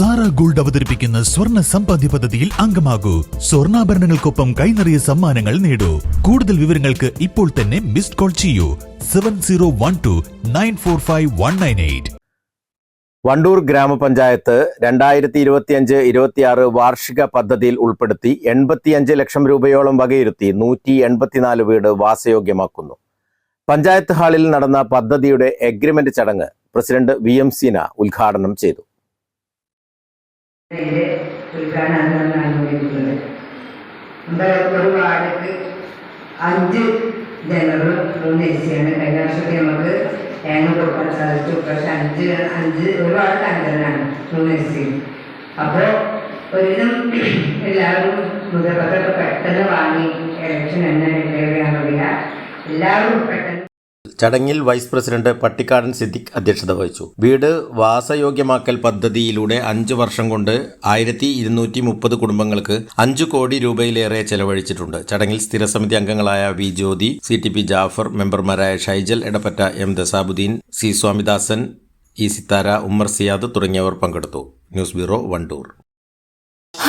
Sara gold അവതരിപ്പിക്കുന്ന സ്വർണ സമ്പാദ്യ പദ്ധതിയിൽ അംഗമാകൂ. സ്വർണാഭരണങ്ങൾക്കൊപ്പം കൈനിറിയ സമ്മാനങ്ങൾ നേടൂ. കൂടുതൽ വിവരങ്ങൾക്ക് ഇപ്പോൾ തന്നെ മിസ്ഡ് കോൾ ചെയ്യൂ. Seven zero one two nine four five one nine eight. Wandoor ഗ്രാമപഞ്ചായത്ത് രണ്ടായിരത്തി ഇരുപത്തിയഞ്ച് ഇരുപത്തിയാറ് വാർഷിക പദ്ധതിയിൽ ഉൾപ്പെടുത്തി എൺപത്തിയഞ്ച് ലക്ഷം രൂപയോളം വകയിരുത്തി നൂറ്റി എൺപത്തിനാല് വീട് വാസയോഗ്യമാക്കുന്നു. പഞ്ചായത്ത് ഹാളിൽ നടന്ന പദ്ധതിയുടെ എഗ്രിമെന്റ് ചടങ്ങ് പ്രസിഡന്റ് വി എം സീന ഉദ്ഘാടനം ചെയ്തു. ഇതിന്റെ ഉദ്ഘാടനമാണ് നടന്നുകൊണ്ടിരിക്കുന്നത് നമ്മുടെ ഒരു വാർഡക്ക് അഞ്ച് ജനറൽ മൂന്ന് എ സിയാണ് കഴിഞ്ഞ വർഷത്തെ നമുക്ക് തേങ്ങ കൊടുക്കാൻ സാധിച്ചു. പക്ഷെ അഞ്ച് അഞ്ച് ഒരു വാർഡ് മൂന്ന് എ സി അപ്പോൾ ഒരുവിധം എല്ലാവരും മുതൽപ്പത്തൊക്കെ പെട്ടെന്ന് വാങ്ങി. ഇലക്ഷൻ എന്നെ ചെയ്യാൻ എല്ലാവരും പെട്ടെന്ന് ചടങ്ങിൽ വൈസ് പ്രസിഡന്റ് പട്ടിക്കാടൻ സിദ്ദിഖ് അധ്യക്ഷത വഹിച്ചു. വീട് വാസയോഗ്യമാക്കൽ പദ്ധതിയിലൂടെ അഞ്ചു വർഷം കൊണ്ട് ആയിരത്തി ഇരുന്നൂറ്റി മുപ്പത് കുടുംബങ്ങൾക്ക് അഞ്ചു കോടി രൂപയിലേറെ ചെലവഴിച്ചിട്ടുണ്ട്. ചടങ്ങിൽ സ്ഥിരസമിതി അംഗങ്ങളായ V Jyothi C T P Jafar മെമ്പർമാരായ Shaijal Edappatta M ദസാബുദ്ദീൻ C Swamidasan E Sithara Ummer Siyad തുടങ്ങിയവർ പങ്കെടുത്തു. News bureau Wandoor.